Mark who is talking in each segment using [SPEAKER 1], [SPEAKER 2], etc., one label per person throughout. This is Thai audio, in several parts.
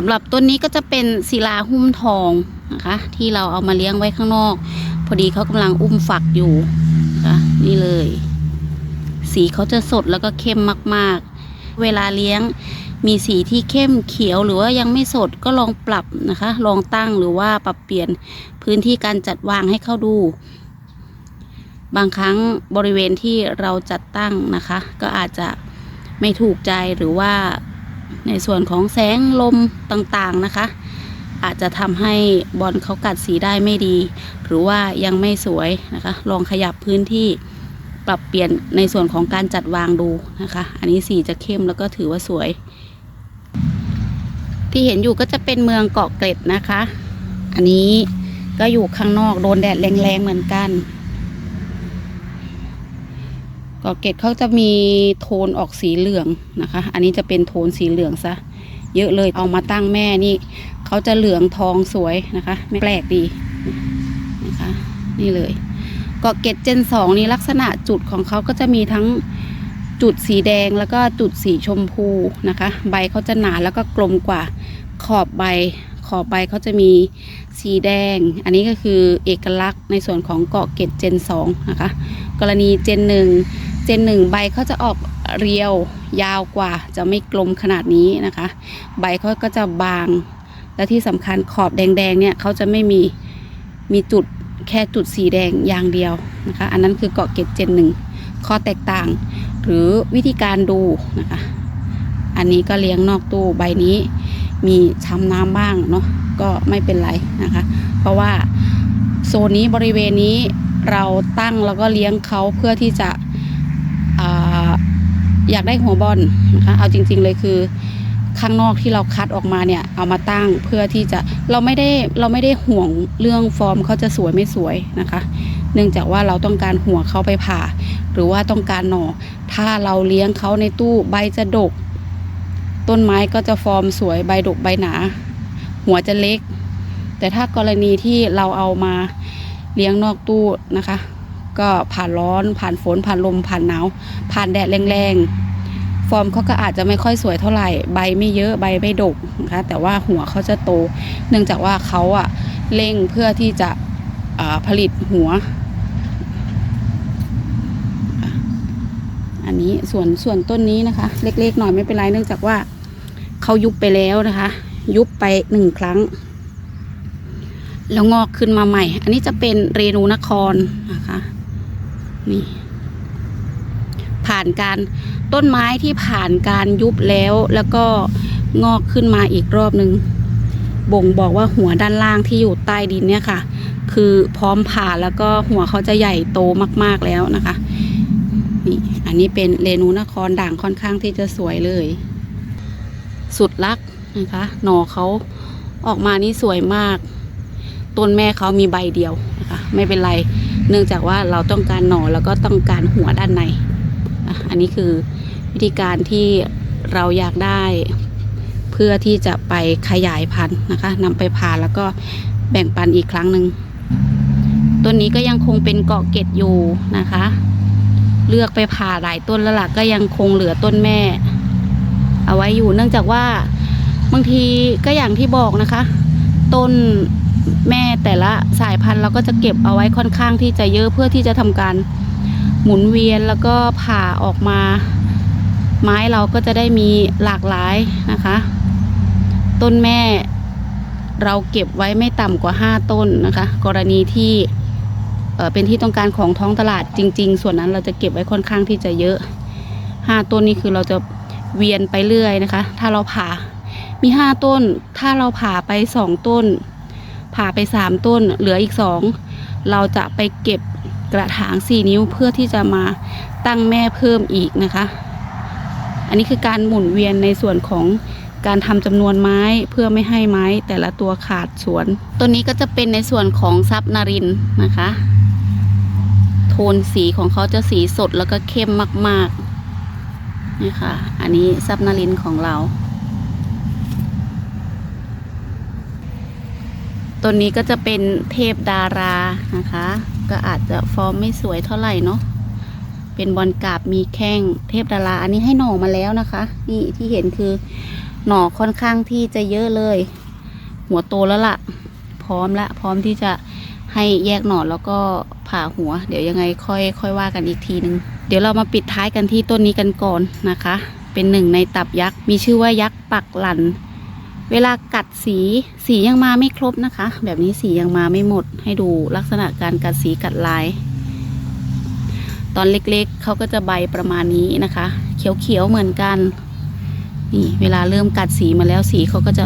[SPEAKER 1] สำหรับต้นนี้ก็จะเป็นศิลาหุ้มทองนะคะ ที่เราเอามาเลี้ยงไว้ข้างนอก พอดีเขากำลังอุ้มฝักอยู่นะคะนี่เลย สีเขาจะสดแล้วก็เข้มมากๆ เวลาเลี้ยงมีสีที่เข้มเขียวหรือว่ายังไม่สดก็ลองปรับนะคะ ลองตั้งหรือว่าปรับเปลี่ยนพื้นที่การจัดวางให้เข้าดู บางครั้งบริเวณที่เราจัดตั้งนะคะ ก็อาจจะไม่ถูกใจหรือว่า ในส่วนของแสงลมต่างๆนะคะ อาจจะทำให้บอลเขากัดสีได้ไม่ดี หรือว่ายังไม่สวยนะคะ ลองขยับพื้นที่ปรับเปลี่ยนในส่วนของการจัดวางดูนะคะ อันนี้สีจะเข้มแล้วก็ถือว่าสวย ที่เห็นอยู่ก็จะเป็นเมืองเกาะเกร็ดนะคะ อันนี้ก็อยู่ข้างนอกโดนแดดแรงๆเหมือนกัน เกาะเกร็ดเขาจะมีโทนออกสีเหลืองนะคะ อันนี้จะเป็นโทนสีเหลืองซะเยอะเลยเอามาตั้งแม่นี่เขาจะเหลืองทองสวยนะคะไม่แปลกดีนะคะ นี่เลยเกาะเกร็ดเจนสองนี่ลักษณะจุดของเขาก็จะมีทั้งจุดสีแดงแล้วก็จุดสีชมพูนะคะ ใบเขาจะหนาแล้วก็กลมกว่าขอบใบ ขอบใบเขาจะมีสีแดง อันนี้ก็คือเอกลักษณ์ในส่วนของเกาะเกร็ดเจนสองนะคะ กรณีเจนหนึ่ง เจนหนึ่งใบเขาจะออกเรียวยาวกว่า จะไม่กลมขนาดนี้นะคะ ใบเขาก็จะบาง และที่สำคัญขอบแดงๆเนี่ยเขาจะไม่มีมีจุดแค่จุดสีแดงอย่างเดียวนะคะ อันนั้นคือเกาะเกร็ดเจนหนึ่งข้อแตกต่าง หรือวิธีการดูนะคะ อันนี้ก็เลี้ยงนอกตู้ใบนี้ มีช้ำน้ำบ้างเนาะก็ไม่เป็นไรนะคะ เพราะว่าโซนนี้บริเวณนี้เราตั้งแล้วก็เลี้ยงเขาเพื่อที่จะ อยากได้หัวบอลนะคะ เอาจริง ๆเลยคือข้างนอกที่เราคัดออกมาเนี่ยเอามาตั้งเพื่อที่จะเราไม่ได้เราไม่ได้ห่วงเรื่องฟอร์มเขาจะสวยไม่สวยนะคะ เนื่องจากว่าเราต้องการหัวเขาไปผ่า หรือว่าต้องการหน่อถ้าเราเลี้ยงเขาในตู้ใบจะดก ต้นไม้ก็จะฟอร์มสวยใบดกใบหนา หัวจะเล็ก แต่ถ้ากรณีที่เราเอามาเลี้ยงนอกตู้นะคะ ก็ผ่านร้อน ผ่านฝน ผ่านลม ผ่านหนาว ผ่านแดดแรงๆ ฟอร์มเขาก็อาจจะไม่ค่อยสวยเท่าไหร่ ใบไม่เยอะ ใบไม่ดกนะคะ แต่ว่าหัวเขาจะโต เนื่องจากว่าเขาอะเร่งเพื่อที่จะผลิตหัว อันนี้ส่วนส่วนต้นนี้นะคะ เล็กๆหน่อยไม่เป็นไร เนื่องจากว่าเขายุบไปแล้วนะคะ ยุบไปหนึ่งครั้งแล้วงอกขึ้นมาใหม่ อันนี้จะเป็นเรนูนครนะคะ นี่ ผ่านการต้นไม้ที่ผ่านการยุบแล้วแล้วก็งอกขึ้นมาอีกรอบหนึ่งบ่งบอกว่าหัวด้านล่างที่อยู่ใต้ดินเนี่ยค่ะ คือพร้อมผ่าแล้วก็หัวเขาจะใหญ่โตมาก ๆแล้วนะคะ นี่ อันนี้เป็นเรนูนครด่างค่อนข้างที่จะสวยเลย สุดลักนะคะ หน่อเขาออกมานี่สวยมาก ต้นแม่เขามีใบเดียวนะคะ ไม่เป็นไร เนื่องจากว่าเราต้องการหน่อแล้วก็ต้องการหัวด้านใน อันนี้คือวิธีการที่เราอยากได้ เพื่อที่จะไปขยายพันธุ์นะคะนำไปผ่าแล้วก็แบ่งปันอีกครั้งหนึ่งต้นนี้ก็ยังคงเป็นเกาะเกตอยู่นะคะ เลือกไปผ่าหลายต้นแล้วล่ะก็ยังคงเหลือต้นแม่ เอาไว้อยู่เนื่องจากว่าบางทีก็อย่างที่บอกนะคะ ต้น แม่แต่ละสายพันธุ์เราก็จะเก็บเอาไว้ค่อนข้างที่จะเยอะเพื่อที่จะทำการหมุนเวียนแล้วก็ผ่าออกมา ไม้เราก็จะได้มีหลากหลายนะคะ ต้นแม่เราเก็บไว้ไม่ต่ำกว่า 5 ต้นนะคะ กรณีที่เอ่อเป็นที่ต้องการของท้องตลาดจริง ๆ ส่วนนั้นเราจะเก็บไว้ค่อนข้างที่จะเยอะ 5 ต้นนี้คือเราจะเวียนไปเรื่อยนะคะ ถ้าเราผ่ามี 5 ต้น ถ้าเราผ่าไป 2 ต้น ผ่าไป3ต้นเหลืออีก2เราจะไปเก็บกระถาง4นิ้วเพื่อที่จะมาตั้งแม่เพิ่มอีกนะคะ อันนี้คือการหมุนเวียนในส่วนของการทำจำนวนไม้เพื่อไม่ให้ไม้แต่ละตัวขาดสวนต้นนี้ก็จะเป็นในส่วนของซับนารินนะคะ โทนสีของเขาจะสีสดแล้วก็เข้มมากๆนี่ค่ะ อันนี้ซับนารินของเรา ต้นนี้ก็จะเป็นเทพดารานะคะ ก็อาจจะฟอร์มไม่สวยเท่าไหร่เนาะเป็นบอลกาบมีแข้งเทพดารา อันนี้ให้หน่อมาแล้วนะคะ นี่ที่เห็นคือหน่อค่อนข้างที่จะเยอะเลย หัวโตแล้วล่ะ พร้อมละ พร้อมที่จะให้แยกหน่อแล้วก็ผ่าหัว เดี๋ยวยังไงค่อยค่อยว่ากันอีกทีนึง เดี๋ยวเรามาปิดท้ายกันที่ต้นนี้กันก่อนนะคะ เป็นหนึ่งในตับยักษ์ มีชื่อว่ายักษ์ปักหลัน เวลากัดสีสียังมาไม่ครบนะคะ แบบนี้สียังมาไม่หมดให้ดูลักษณะการกัดสีกัดลาย ตอนเล็กๆเขาก็จะใบประมาณนี้นะคะ เขียวๆเหมือนกันนี่เวลาเริ่มกัดสีมาแล้วสีเขาก็จะ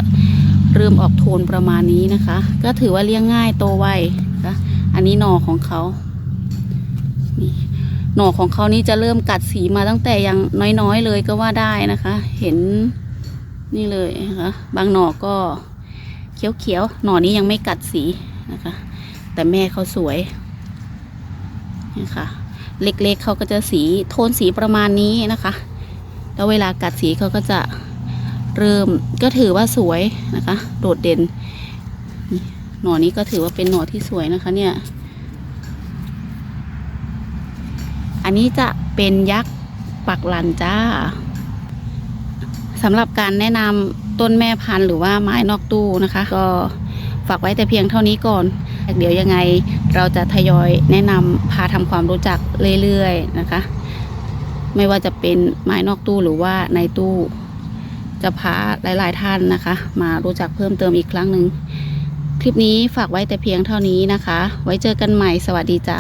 [SPEAKER 1] เริ่มออกโทนประมาณนี้นะคะ ก็ถือว่าเลี้ยงง่ายโตไวนะคะอันนี้หน่อของเขานี่หน่อของเขานี่จะเริ่มกัดสีมาตั้งแต่ยังน้อยๆเลยก็ว่าได้นะคะ เห็น นี่เลยนะคะ บางหน่อก็เขียวๆ หน่อนี้ยังไม่กัดสีนะคะ แต่แม่เขาสวยนี่ค่ะเล็กๆเขาก็จะสีโทนสีประมาณนี้นะคะ แล้วเวลากัดสีเขาก็จะเริ่มก็ถือว่าสวยนะคะ โดดเด่น หน่อนี้ก็ถือว่าเป็นหน่อที่สวยนะคะเนี่ย อันนี้จะเป็นยักษ์ปักหลันจ้า สำหรับการแนะนำต้นแม่พันธุ์หรือว่าไม้นอกตู้นะคะ ก็ฝากไว้แต่เพียงเท่านี้ก่อน เดี๋ยวยังไงเราจะทยอยแนะนำพาทำความรู้จักเรื่อยๆนะคะ ไม่ว่าจะเป็นไม้นอกตู้หรือว่าในตู้ จะพาหลายๆท่านนะคะ มารู้จักเพิ่มเติมอีกครั้งหนึ่งคลิปนี้ฝากไว้แต่เพียงเท่านี้นะคะ ไว้เจอกันใหม่สวัสดีจ้ะ